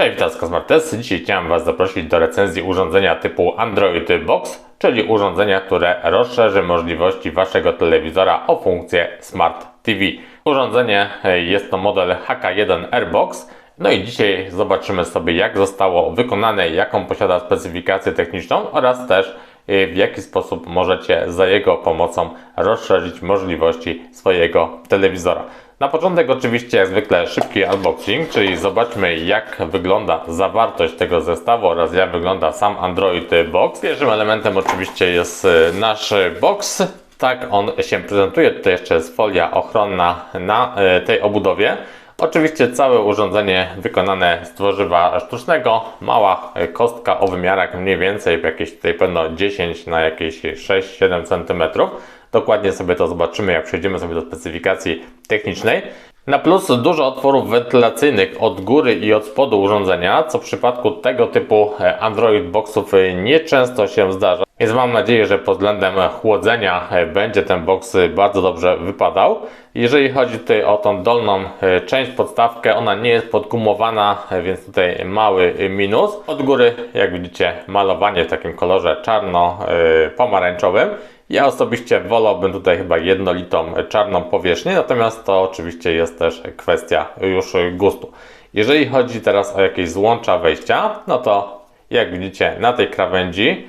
Cześć, witam z Kosmartes. Dzisiaj chciałem Was zaprosić do recenzji urządzenia typu Android Box, czyli urządzenia, które rozszerzy możliwości Waszego telewizora o funkcję Smart TV. Urządzenie e, jest to model HK1 Airbox. No i dzisiaj zobaczymy sobie jak zostało wykonane, jaką posiada specyfikację techniczną oraz też e, w jaki sposób możecie za jego pomocą rozszerzyć możliwości swojego telewizora. Na początek oczywiście jak zwykle szybki unboxing, czyli zobaczmy jak wygląda zawartość tego zestawu oraz jak wygląda sam Android Box. Pierwszym elementem oczywiście jest e, nasz box. Tak on się prezentuje. Tutaj jeszcze jest folia ochronna na e, tej obudowie. Oczywiście całe urządzenie wykonane z tworzywa sztucznego. Mała e, kostka o wymiarach mniej więcej jakieś tutaj pewno 10 na jakieś 6-7 cm. Dokładnie sobie to zobaczymy, jak przejdziemy sobie do specyfikacji technicznej. Na plus dużo otworów wentylacyjnych od góry i od spodu urządzenia, co w przypadku tego typu e, Android Boxów e, nieczęsto się zdarza. Więc mam nadzieję, że pod względem chłodzenia e, będzie ten box bardzo dobrze wypadał. Jeżeli chodzi tutaj o tą dolną część, podstawkę, ona nie jest podgumowana, więc tutaj mały minus. Od góry, jak widzicie, malowanie w takim kolorze czarno-pomarańczowym. Ja osobiście wolałbym tutaj chyba jednolitą czarną powierzchnię, natomiast to oczywiście jest też kwestia już gustu. Jeżeli chodzi teraz o jakieś złącza wejścia, no to jak widzicie na tej krawędzi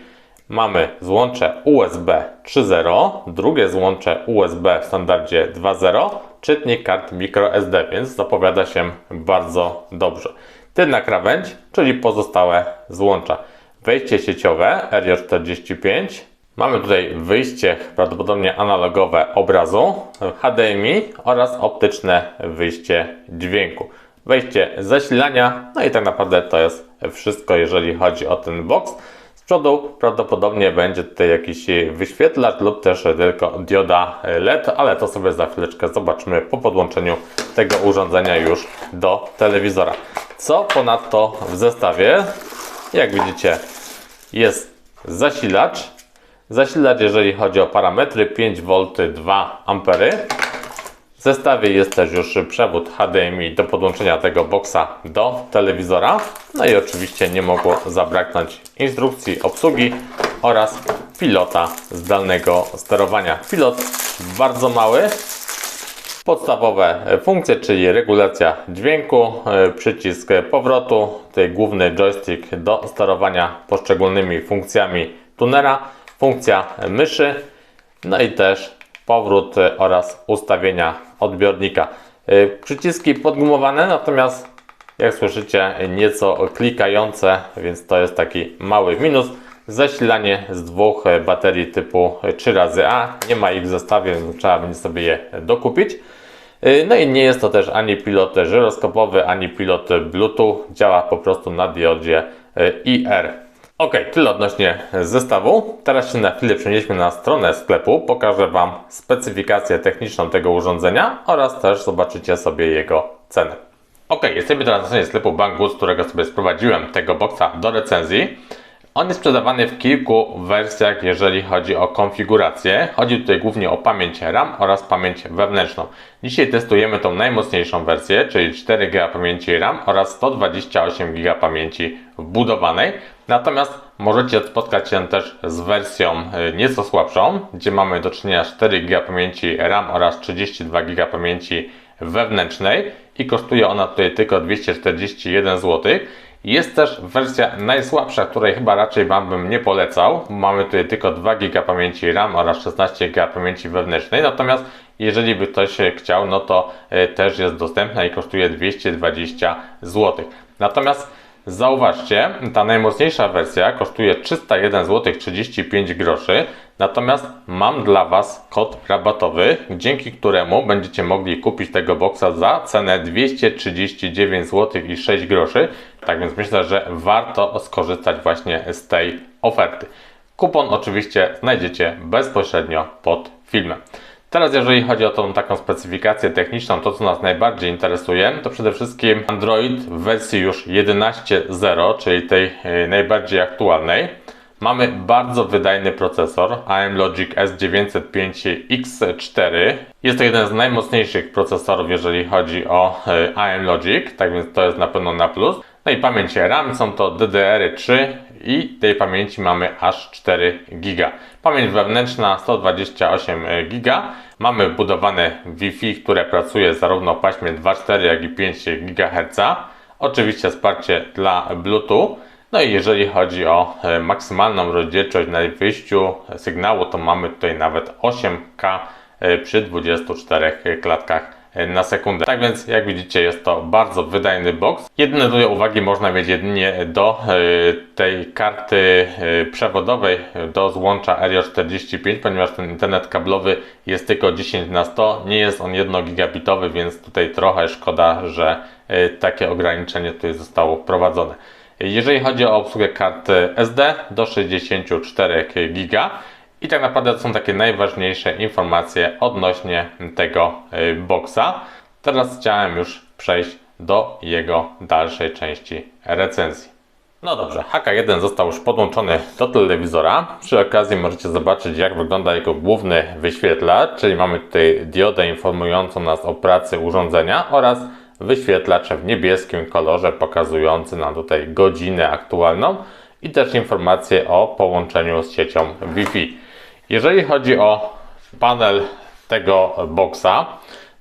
mamy złącze USB 3.0, drugie złącze USB w standardzie 2.0, czytnik kart microSD, więc zapowiada się bardzo dobrze. Tylna krawędź, czyli pozostałe złącza. Wejście sieciowe RJ45, Mamy tutaj wyjście prawdopodobnie analogowe obrazu, HDMI oraz optyczne wyjście dźwięku. Wejście zasilania, no i tak naprawdę to jest wszystko, jeżeli chodzi o ten box. Z przodu prawdopodobnie będzie tutaj jakiś wyświetlacz lub też tylko dioda LED, ale to sobie za chwileczkę zobaczymy po podłączeniu tego urządzenia już do telewizora. Co ponadto w zestawie? Jak widzicie, jest zasilacz Zasilacz, jeżeli chodzi o parametry, 5V 2 A. W zestawie jest też już przewód HDMI do podłączenia tego boxa do telewizora. No i oczywiście nie mogło zabraknąć instrukcji obsługi oraz pilota zdalnego sterowania. Pilot bardzo mały, podstawowe funkcje, czyli regulacja dźwięku, przycisk powrotu, tutaj główny joystick do sterowania poszczególnymi funkcjami tunera funkcja myszy, no i też powrót oraz ustawienia odbiornika. Y, przyciski podgumowane, natomiast jak słyszycie nieco klikające, więc to jest taki mały minus. Zasilanie z dwóch baterii typu 3xA, nie ma ich w zestawie, więc trzeba będzie sobie je dokupić. Y, no i nie jest to też ani pilot żyroskopowy, ani pilot Bluetooth, działa po prostu na diodzie y, IR. Ok, tyle odnośnie zestawu. Teraz się na chwilę przenieśmy na stronę sklepu. Pokażę Wam specyfikację techniczną tego urządzenia oraz też zobaczycie sobie jego cenę. Ok, jesteśmy teraz na stronie sklepu Banggood, z którego sobie sprowadziłem tego boxa do recenzji. On jest sprzedawany w kilku wersjach, jeżeli chodzi o konfigurację. Chodzi tutaj głównie o pamięć RAM oraz pamięć wewnętrzną. Dzisiaj testujemy tą najmocniejszą wersję, czyli 4 GB pamięci RAM oraz 128 GB pamięci wbudowanej. Natomiast możecie spotkać się też z wersją y, nieco słabszą, gdzie mamy do czynienia 4 GB pamięci RAM oraz 32 GB pamięci wewnętrznej i kosztuje ona tutaj tylko 241 zł. Jest też wersja najsłabsza, której chyba raczej Wam bym nie polecał. Mamy tutaj tylko 2 GB pamięci RAM oraz 16 GB pamięci wewnętrznej. Natomiast jeżeli by ktoś chciał, no to y, też jest dostępna i kosztuje 220 zł. Natomiast Zauważcie, ta najmocniejsza wersja kosztuje 301 zł 35 groszy, natomiast mam dla Was kod rabatowy, dzięki któremu będziecie mogli kupić tego boxa za cenę 239 zł i 6 groszy. Tak więc myślę, że warto skorzystać właśnie z tej oferty. Kupon oczywiście znajdziecie bezpośrednio pod filmem. Teraz jeżeli chodzi o tą taką specyfikację techniczną, to co nas najbardziej interesuje, to przede wszystkim Android w wersji już 11.0, czyli tej e, najbardziej aktualnej. Mamy bardzo wydajny procesor AM Logic S905X4. Jest to jeden z najmocniejszych procesorów, jeżeli chodzi o e, AM Logic, tak więc to jest na pewno na plus. No i pamięć RAM są to DDR3 i tej pamięci mamy aż 4 GB. Pamięć wewnętrzna 128 GB. Mamy wbudowane Wi-Fi, które pracuje zarówno w paśmie 2,4 jak i 5 GHz. Oczywiście wsparcie dla Bluetooth. No i jeżeli chodzi o e, maksymalną rozdzielczość na wyjściu sygnału, to mamy tutaj nawet 8K e, przy 24 klatkach na sekundę. Tak więc jak widzicie jest to bardzo wydajny box. Jedyne tutaj uwagi można mieć jedynie do tej karty przewodowej do złącza Area 45, ponieważ ten internet kablowy jest tylko 10 na 100 nie jest on 1 gigabitowy, więc tutaj trochę szkoda, że takie ograniczenie tutaj zostało wprowadzone. Jeżeli chodzi o obsługę kart SD do 64 GB i tak naprawdę to są takie najważniejsze informacje odnośnie tego y, boxa. Teraz chciałem już przejść do jego dalszej części recenzji. No dobrze, HK1 został już podłączony do telewizora. Przy okazji możecie zobaczyć jak wygląda jego główny wyświetlacz, czyli mamy tutaj diodę informującą nas o pracy urządzenia oraz wyświetlacz w niebieskim kolorze pokazujący nam tutaj godzinę aktualną i też informacje o połączeniu z siecią Wi-Fi. Jeżeli chodzi o panel tego boxa,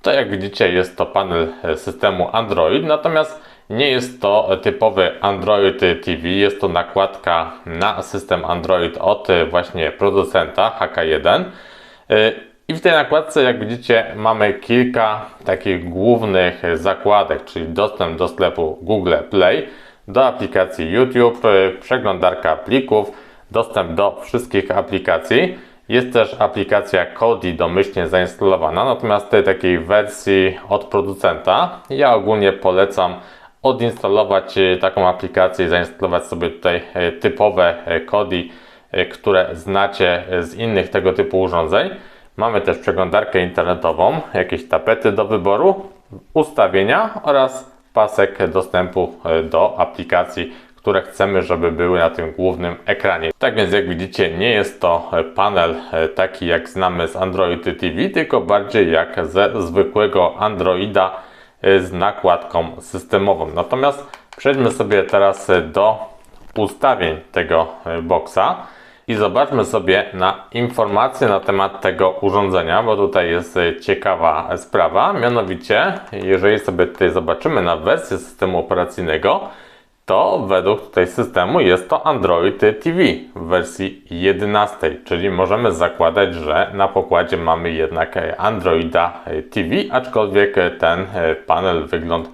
to jak widzicie jest to panel systemu Android, natomiast nie jest to typowy Android TV, jest to nakładka na system Android od właśnie producenta HK1. I w tej nakładce, jak widzicie, mamy kilka takich głównych zakładek, czyli dostęp do sklepu Google Play, do aplikacji YouTube, przeglądarka plików, dostęp do wszystkich aplikacji. Jest też aplikacja Kodi domyślnie zainstalowana, natomiast tej takiej wersji od producenta ja ogólnie polecam odinstalować taką aplikację i zainstalować sobie tutaj typowe Kodi, które znacie z innych tego typu urządzeń. Mamy też przeglądarkę internetową, jakieś tapety do wyboru, ustawienia oraz pasek dostępu e, do aplikacji, które chcemy, żeby były na tym głównym ekranie. Tak więc jak widzicie, nie jest to e, panel e, taki jak znamy z Android TV, tylko bardziej jak ze zwykłego Androida z nakładką systemową. Natomiast przejdźmy sobie teraz do ustawień tego boxa i zobaczmy sobie na informacje na temat tego urządzenia, bo tutaj jest ciekawa sprawa. Mianowicie, jeżeli sobie tutaj zobaczymy na wersję systemu operacyjnego, to według tutaj systemu jest to Android TV w wersji 11, czyli możemy zakładać, że na pokładzie mamy jednak Androida TV, aczkolwiek ten panel wygląd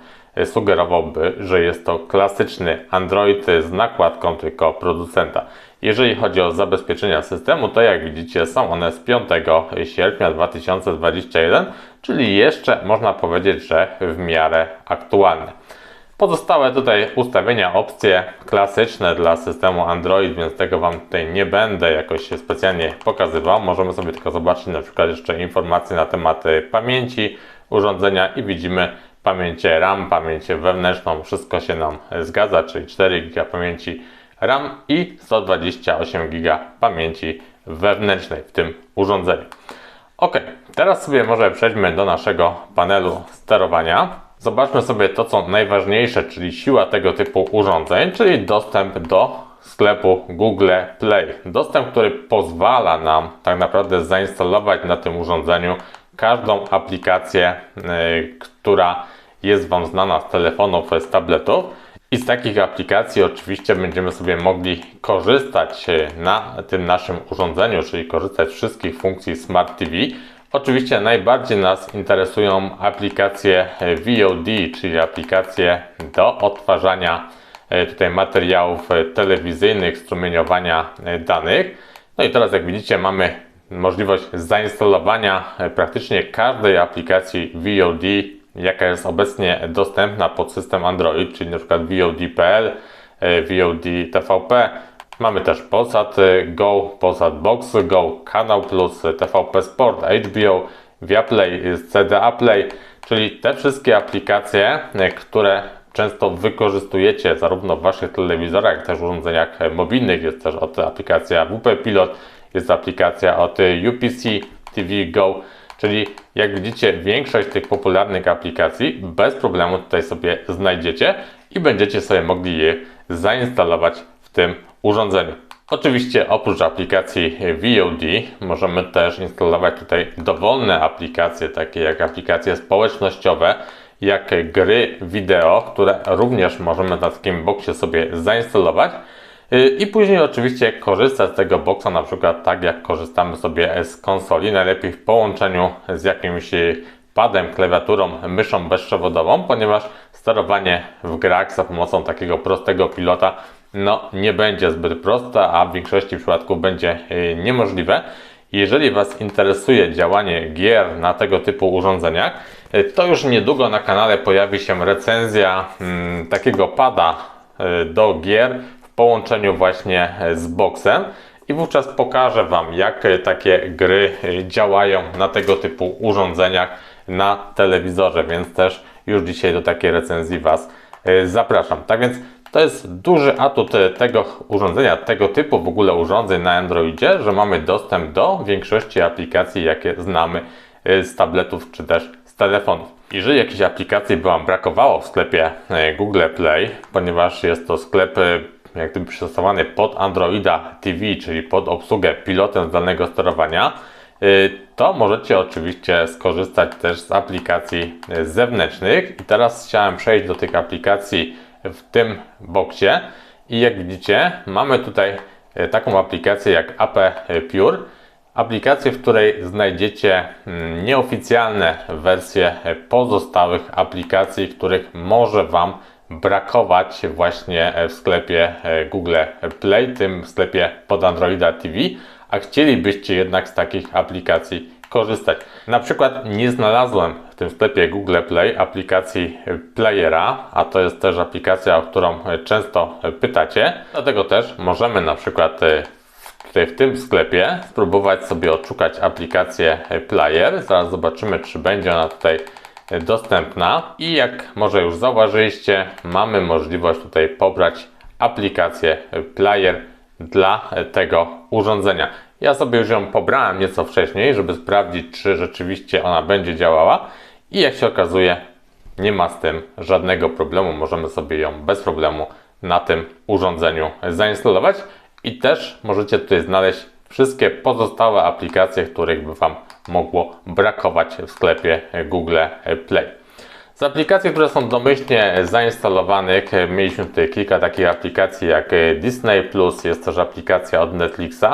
sugerowałby, że jest to klasyczny Android z nakładką tylko producenta. Jeżeli chodzi o zabezpieczenia systemu, to jak widzicie są one z 5 sierpnia 2021, czyli jeszcze można powiedzieć, że w miarę aktualne. Pozostałe tutaj ustawienia, opcje klasyczne dla systemu Android, więc tego Wam tutaj nie będę jakoś specjalnie pokazywał. Możemy sobie tylko zobaczyć na przykład jeszcze informacje na temat pamięci urządzenia i widzimy pamięć RAM, pamięć wewnętrzną, wszystko się nam zgadza, czyli 4 GB pamięci RAM i 128 GB pamięci wewnętrznej w tym urządzeniu. Ok, teraz sobie może przejdźmy do naszego panelu sterowania. Zobaczmy sobie to, co najważniejsze, czyli siła tego typu urządzeń, czyli dostęp do sklepu Google Play. Dostęp, który pozwala nam tak naprawdę zainstalować na tym urządzeniu każdą aplikację, yy, która jest Wam znana z telefonów, z tabletów i z takich aplikacji oczywiście będziemy sobie mogli korzystać na tym naszym urządzeniu, czyli korzystać z wszystkich funkcji Smart TV. Oczywiście najbardziej nas interesują aplikacje VOD, czyli aplikacje do odtwarzania e, tutaj materiałów telewizyjnych, strumieniowania e, danych. No i teraz jak widzicie mamy możliwość zainstalowania e, praktycznie każdej aplikacji VOD jaka jest obecnie dostępna pod system Android, czyli np. VOD.pl, e, VOD TVP. Mamy też Polsat e, Go, Polsat Box Go, Kanał Plus, e, TVP Sport, HBO, Viaplay, CDA Play, czyli te wszystkie aplikacje, które często wykorzystujecie zarówno w Waszych telewizorach, jak też urządzeniach mobilnych. Jest też od aplikacja WP Pilot, jest aplikacja od UPC TV Go, Czyli jak widzicie, większość tych popularnych aplikacji bez problemu tutaj sobie znajdziecie i będziecie sobie mogli je zainstalować w tym urządzeniu. Oczywiście oprócz aplikacji VOD możemy też instalować tutaj dowolne aplikacje, takie jak aplikacje społecznościowe, jak gry wideo, które również możemy na takim boxie sobie zainstalować. I później oczywiście korzystać z tego boxa, na przykład tak jak korzystamy sobie z konsoli, najlepiej w połączeniu z jakimś padem, klawiaturą, myszą bezprzewodową, ponieważ sterowanie w grach za pomocą takiego prostego pilota no, nie będzie zbyt proste, a w większości przypadków będzie y, niemożliwe. Jeżeli Was interesuje działanie gier na tego typu urządzeniach, y, to już niedługo na kanale pojawi się recenzja hmm, takiego pada y, do gier w połączeniu właśnie z boxem i wówczas pokażę Wam, jak takie gry działają na tego typu urządzeniach na telewizorze, więc też już dzisiaj do takiej recenzji Was zapraszam. Tak więc to jest duży atut tego urządzenia, tego typu w ogóle urządzeń na Androidzie, że mamy dostęp do większości aplikacji, jakie znamy y, z tabletów czy też z telefonów. Jeżeli jakiejś aplikacji by Wam brakowało w sklepie y, Google Play, ponieważ jest to sklep jak gdyby przystosowany pod Androida TV, czyli pod obsługę pilotem zdalnego sterowania, to możecie oczywiście skorzystać też z aplikacji zewnętrznych. I teraz chciałem przejść do tych aplikacji w tym boksie. I jak widzicie, mamy tutaj e, taką aplikację jak AP Pure. Aplikację, w której znajdziecie mm, nieoficjalne wersje pozostałych aplikacji, których może Wam brakować właśnie w sklepie e, Google Play, tym sklepie pod Androida TV, a chcielibyście jednak z takich aplikacji korzystać. Na przykład nie znalazłem w tym sklepie Google Play aplikacji Playera, a to jest też aplikacja, o którą często pytacie. Dlatego też możemy na przykład e, tutaj w tym sklepie spróbować sobie odszukać aplikację Player. Zaraz zobaczymy, czy będzie ona tutaj dostępna. I jak może już zauważyliście, mamy możliwość tutaj pobrać aplikację Player dla tego urządzenia. Ja sobie już ją pobrałem nieco wcześniej, żeby sprawdzić, czy rzeczywiście ona będzie działała. I jak się okazuje, nie ma z tym żadnego problemu. Możemy sobie ją bez problemu na tym urządzeniu zainstalować. I też możecie tutaj znaleźć wszystkie pozostałe aplikacje, których by Wam mogło brakować w sklepie Google Play. Z aplikacji, które są domyślnie zainstalowanych, mieliśmy tutaj kilka takich aplikacji jak Disney jest też aplikacja od Netflixa,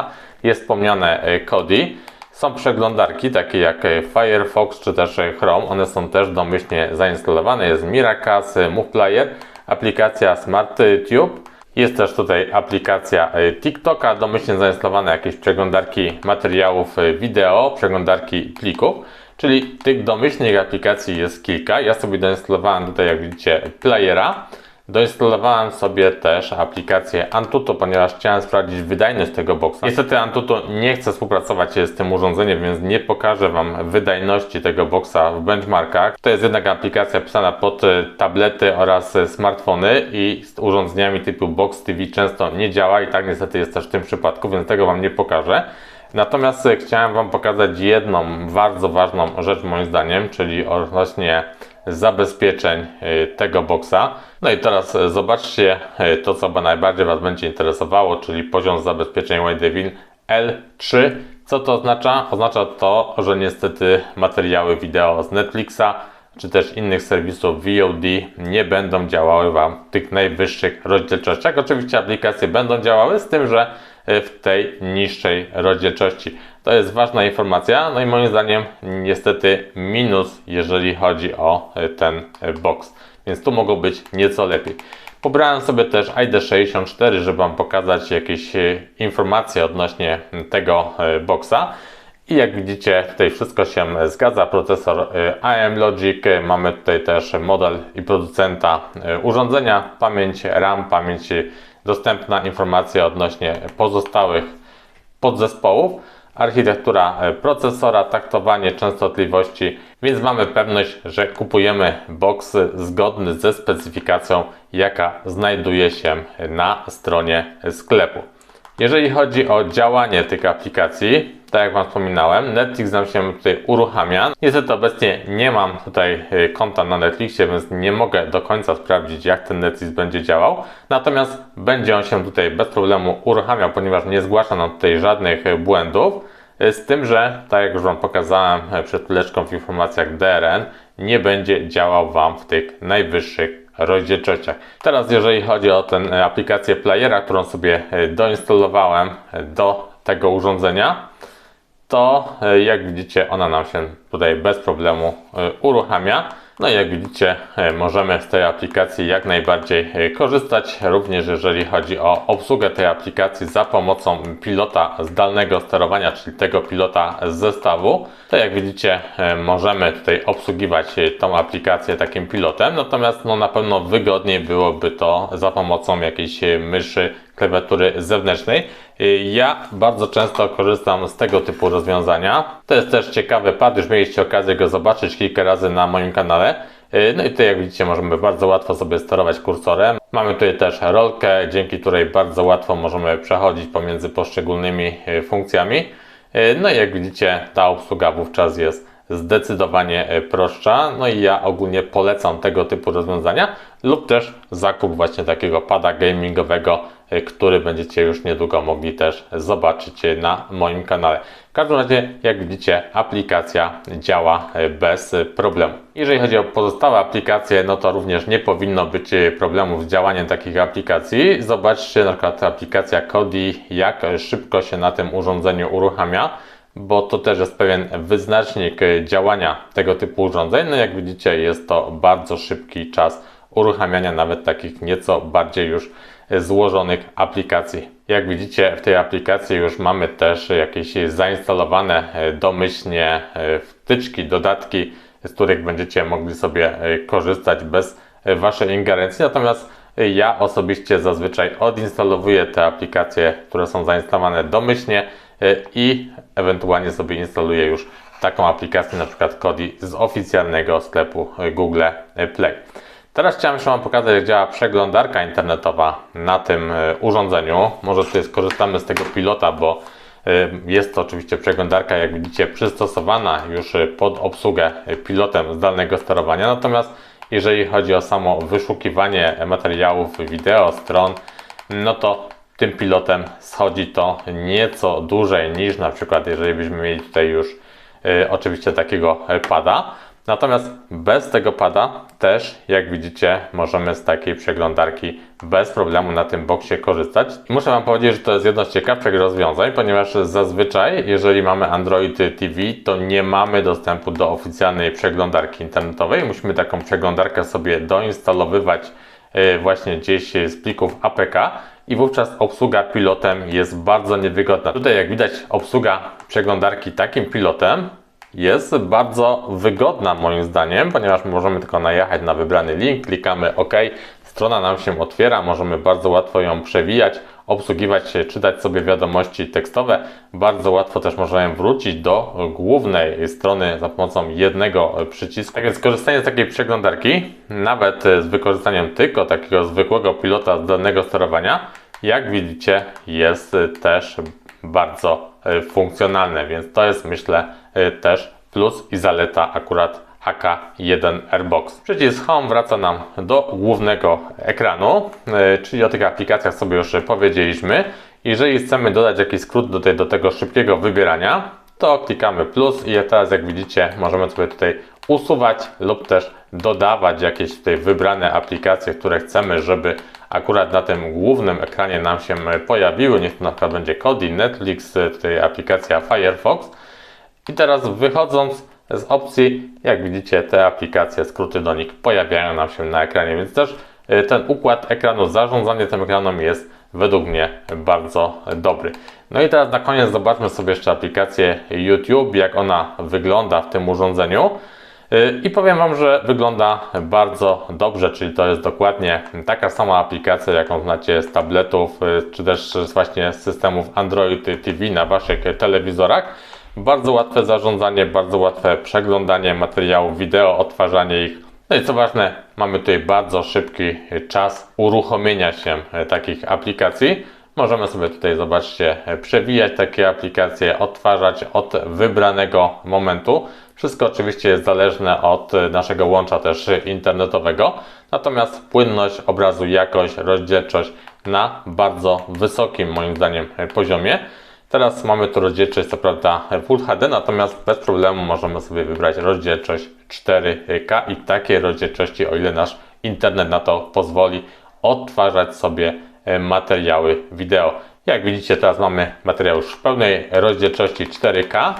jest wspomniane Kodi. Są przeglądarki takie jak Firefox czy też Chrome, one są też domyślnie zainstalowane. Jest Miracast, Move Player, aplikacja SmartTube. Jest też tutaj aplikacja TikToka, domyślnie zainstalowane jakieś przeglądarki materiałów wideo, przeglądarki plików. Czyli tych domyślnych aplikacji jest kilka. Ja sobie doinstalowałem tutaj, jak widzicie, playera. Doinstalowałem sobie też aplikację Antutu, ponieważ chciałem sprawdzić wydajność tego boxa. Niestety Antutu nie chce współpracować z tym urządzeniem, więc nie pokażę Wam wydajności tego boxa w benchmarkach. To jest jednak aplikacja pisana pod tablety oraz smartfony i z urządzeniami typu Box TV często nie działa i tak niestety jest też w tym przypadku, więc tego Wam nie pokażę. Natomiast chciałem Wam pokazać jedną bardzo ważną rzecz moim zdaniem, czyli odnośnie zabezpieczeń y, tego boxa. No i teraz zobaczcie y, to, co najbardziej Was będzie interesowało, czyli poziom zabezpieczeń Widevin L3. Co to oznacza? Oznacza to, że niestety materiały wideo z Netflixa czy też innych serwisów VOD nie będą działały Wam w tych najwyższych rozdzielczościach. Oczywiście aplikacje będą działały, z tym, że w tej niższej rozdzielczości. To jest ważna informacja, no i moim zdaniem niestety minus, jeżeli chodzi o e, ten e, box. Więc tu mogło być nieco lepiej. Pobrałem sobie też ID64, żeby Wam pokazać jakieś informacje odnośnie tego boxa. I jak widzicie, tutaj wszystko się zgadza. Procesor AM Logic, mamy tutaj też model i producenta urządzenia, pamięć RAM, pamięć dostępna informacja odnośnie pozostałych podzespołów, architektura e, procesora, taktowanie częstotliwości, więc mamy pewność, że kupujemy box zgodny ze specyfikacją, jaka znajduje się na stronie sklepu. Jeżeli chodzi o działanie tych aplikacji, tak jak Wam wspominałem, Netflix nam się tutaj uruchamia. Niestety obecnie nie mam tutaj y, konta na Netflixie, więc nie mogę do końca sprawdzić, jak ten Netflix będzie działał. Natomiast będzie on się tutaj bez problemu uruchamiał, ponieważ nie zgłasza nam tutaj żadnych y, błędów. Y, Z tym, że tak jak już Wam pokazałem przed chwileczką w informacjach DRN, nie będzie działał Wam w tych najwyższych rozdzielczościach. Teraz jeżeli chodzi o tę aplikację playera, którą sobie doinstalowałem do tego urządzenia, to y, jak widzicie ona nam się tutaj bez problemu y, uruchamia. No i jak widzicie y, możemy z tej aplikacji jak najbardziej y, korzystać, również jeżeli chodzi o obsługę tej aplikacji za pomocą pilota zdalnego sterowania, czyli tego pilota z zestawu. To jak widzicie y, możemy tutaj obsługiwać tą aplikację takim pilotem, natomiast no, na pewno wygodniej byłoby to za pomocą jakiejś myszy klawiatury zewnętrznej. Ja bardzo często korzystam z tego typu rozwiązania. To jest też ciekawy pad, już mieliście okazję go zobaczyć kilka razy na moim kanale. Y, No i tutaj jak widzicie możemy bardzo łatwo sobie sterować kursorem. Mamy tutaj też rolkę, dzięki której bardzo łatwo możemy przechodzić pomiędzy poszczególnymi y, funkcjami. Y, No i jak widzicie ta obsługa wówczas jest zdecydowanie prostsza. No i ja ogólnie polecam tego typu rozwiązania lub też zakup właśnie takiego pada gamingowego, który będziecie już niedługo mogli też zobaczyć e, na moim kanale. W każdym razie, jak widzicie, aplikacja działa e, bez e, problemu. Jeżeli chodzi o pozostałe aplikacje, no to również nie powinno być e, problemów z działaniem takich aplikacji. Zobaczcie na przykład aplikacja Kodi, jak szybko się na tym urządzeniu uruchamia bo to też jest pewien wyznacznik e, działania tego typu urządzeń. No jak widzicie, jest to bardzo szybki czas uruchamiania nawet takich nieco bardziej już e, złożonych aplikacji. Jak widzicie, w tej aplikacji już mamy też jakieś zainstalowane e, domyślnie e, wtyczki, dodatki, z których będziecie mogli sobie e, korzystać bez Waszej ingerencji. Natomiast ja osobiście zazwyczaj odinstalowuję te aplikacje, które są zainstalowane domyślnie i ewentualnie sobie instaluję już taką aplikację, na przykład Kodi z oficjalnego sklepu Google Play. Teraz chciałem Wam pokazać, jak działa przeglądarka internetowa na tym e, urządzeniu. Może tutaj skorzystamy z tego pilota, bo e, jest to oczywiście przeglądarka, jak widzicie, przystosowana już e, pod obsługę pilotem zdalnego sterowania. Natomiast jeżeli chodzi o samo wyszukiwanie materiałów wideo, stron, no to tym pilotem schodzi to nieco dłużej niż na przykład jeżeli byśmy mieli tutaj już oczywiście takiego pada. Natomiast bez tego pada też, jak widzicie, możemy z takiej przeglądarki bez problemu na tym boksie korzystać. I muszę Wam powiedzieć, że to jest jedno z ciekawszych rozwiązań, ponieważ zazwyczaj, jeżeli mamy Android TV, to nie mamy dostępu do oficjalnej przeglądarki internetowej. Musimy taką przeglądarkę sobie doinstalowywać y, właśnie gdzieś z plików APK i wówczas obsługa pilotem jest bardzo niewygodna. Tutaj jak widać obsługa przeglądarki takim pilotem jest bardzo wygodna moim zdaniem, ponieważ możemy tylko najechać na wybrany link, klikamy OK, strona nam się otwiera, możemy bardzo łatwo ją przewijać, obsługiwać, czytać sobie wiadomości tekstowe. Bardzo łatwo też możemy wrócić do głównej strony za pomocą jednego przycisku. Tak więc korzystanie z takiej przeglądarki, nawet z wykorzystaniem tylko takiego zwykłego pilota zdalnego sterowania, jak widzicie, jest też bardzo e, funkcjonalne, więc to jest myślę e, też plus i zaleta akurat AK1 Airbox. Przycisk Home wraca nam do głównego ekranu, e, czyli o tych aplikacjach sobie już powiedzieliśmy. Jeżeli chcemy dodać jakiś skrót do, tej, do tego szybkiego wybierania, to klikamy plus i teraz jak widzicie możemy sobie tutaj usuwać lub też dodawać jakieś tutaj wybrane aplikacje, które chcemy, żeby akurat na tym głównym ekranie nam się pojawiły. Niech to na przykład będzie Kodi, Netflix, tutaj aplikacja Firefox. I teraz wychodząc z opcji, jak widzicie, te aplikacje, skróty do nich pojawiają nam się na ekranie, więc też y, ten układ ekranu, zarządzanie tym ekranem jest według mnie bardzo dobry. No i teraz na koniec zobaczmy sobie jeszcze aplikację YouTube, jak ona wygląda w tym urządzeniu. Y, I powiem Wam, że wygląda bardzo dobrze, czyli to jest dokładnie taka sama aplikacja, jaką znacie z tabletów, y, czy też właśnie z systemów Android TV na Waszych telewizorach. Bardzo łatwe zarządzanie, bardzo łatwe przeglądanie materiałów wideo, odtwarzanie ich. No i co ważne, mamy tutaj bardzo szybki czas uruchomienia się takich aplikacji. Możemy sobie tutaj, zobaczcie, przewijać takie aplikacje, odtwarzać od wybranego momentu. Wszystko oczywiście jest zależne od naszego łącza też internetowego. Natomiast płynność obrazu, jakość, rozdzielczość na bardzo wysokim moim zdaniem poziomie. Teraz mamy tu rozdzielczość co prawda Full HD, natomiast bez problemu możemy sobie wybrać rozdzielczość 4K i takiej rozdzielczości, o ile nasz internet na to pozwoli, odtwarzać sobie materiały wideo. Jak widzicie, teraz mamy materiał już w pełnej rozdzielczości 4K.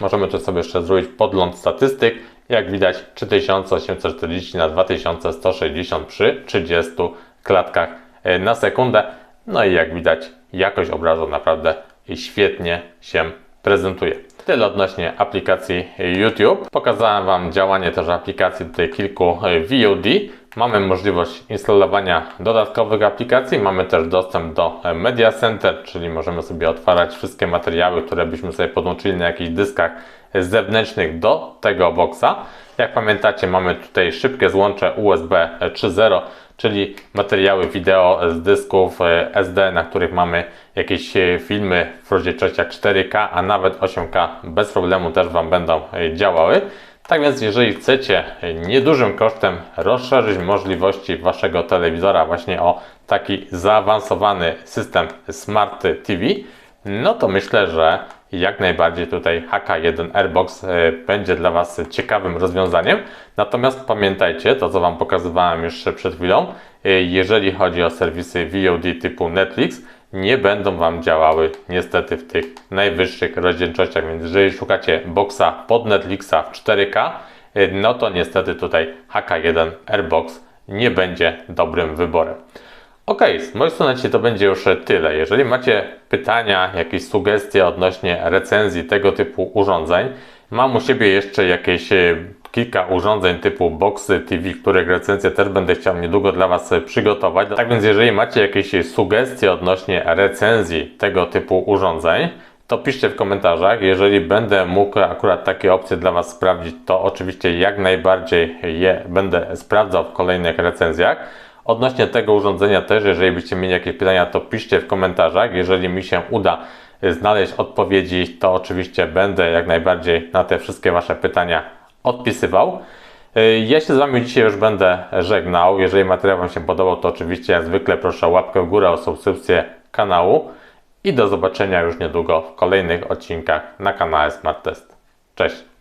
Możemy tu sobie jeszcze zrobić podgląd statystyk. Jak widać 3840 na 2160 przy 30 klatkach e, na sekundę. No i jak widać jakość obrazu naprawdę świetnie się prezentuje. Tyle odnośnie aplikacji YouTube. Pokazałem Wam działanie też aplikacji tutaj kilku VOD. Mamy możliwość instalowania dodatkowych aplikacji. Mamy też dostęp do Media Center, czyli możemy sobie otwierać wszystkie materiały, które byśmy sobie podłączyli na jakichś dyskach zewnętrznych do tego boxa. Jak pamiętacie, mamy tutaj szybkie złącze USB 3.0 czyli materiały wideo z dysków e, SD, na których mamy jakieś e, filmy w rozdzielczościach 4K, a nawet 8K bez problemu też Wam będą e, działały. Tak więc jeżeli chcecie niedużym kosztem rozszerzyć możliwości Waszego telewizora właśnie o taki zaawansowany system Smart TV, no to myślę, że jak najbardziej tutaj HK1 Airbox e, będzie dla Was ciekawym rozwiązaniem. Natomiast pamiętajcie, to co Wam pokazywałem już przed chwilą, e, jeżeli chodzi o serwisy VOD typu Netflix, nie będą Wam działały niestety w tych najwyższych rozdzielczościach, więc jeżeli szukacie boxa pod Netflixa w 4K, e, no to niestety tutaj HK1 Airbox nie będzie dobrym wyborem. Ok, z mojej strony to będzie już tyle. Jeżeli macie pytania, jakieś sugestie odnośnie recenzji tego typu urządzeń, mam u siebie jeszcze jakieś e, kilka urządzeń typu boxy TV, których recenzję też będę chciał niedługo dla Was przygotować. Tak więc jeżeli macie jakieś sugestie odnośnie recenzji tego typu urządzeń, to piszcie w komentarzach. Jeżeli będę mógł akurat takie opcje dla Was sprawdzić, to oczywiście jak najbardziej je będę sprawdzał w kolejnych recenzjach. Odnośnie tego urządzenia też, jeżeli byście mieli jakieś pytania, to piszcie w komentarzach. Jeżeli mi się uda znaleźć odpowiedzi, to oczywiście będę jak najbardziej na te wszystkie Wasze pytania odpisywał. Ja się z Wami dzisiaj już będę żegnał. Jeżeli materiał Wam się podobał, to oczywiście jak zwykle proszę o łapkę w górę, o subskrypcję kanału i do zobaczenia już niedługo w kolejnych odcinkach na kanale Smart Test. Cześć!